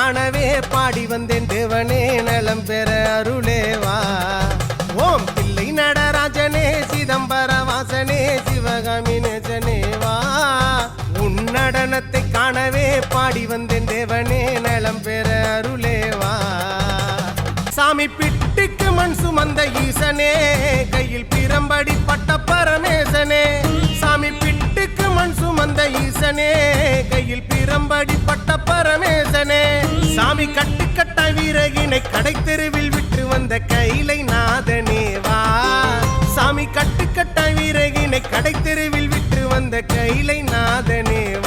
காணவே பாடி வந்தேன் தேவனே நலம் பெற அருளேவா? ஓம் பிள்ளை நடராஜனே சிதம்பர வாசனே சிவகாமி நேசனேவா உன் நடனத்தை காணவே பாடி வந்தேன் தேவனே நலம் பெற அருளேவா? சாமி பிட்டுக்கு மண் சுமந்த ஈசனே கையில் பிரம்படி பட்ட பரமேசனே. சாமி பிட்டுக்கு மண் சுமந்த ஈசனே கையில் சாமி கட்டுக்கட்ட வீரகினை கடை தெருவில் விட்டு வந்த கைலை நாதனேவா சாமி கட்டுக்கட்ட வீரகினை கடை தெருவில் விட்டு வந்த கைலை நாதனேவா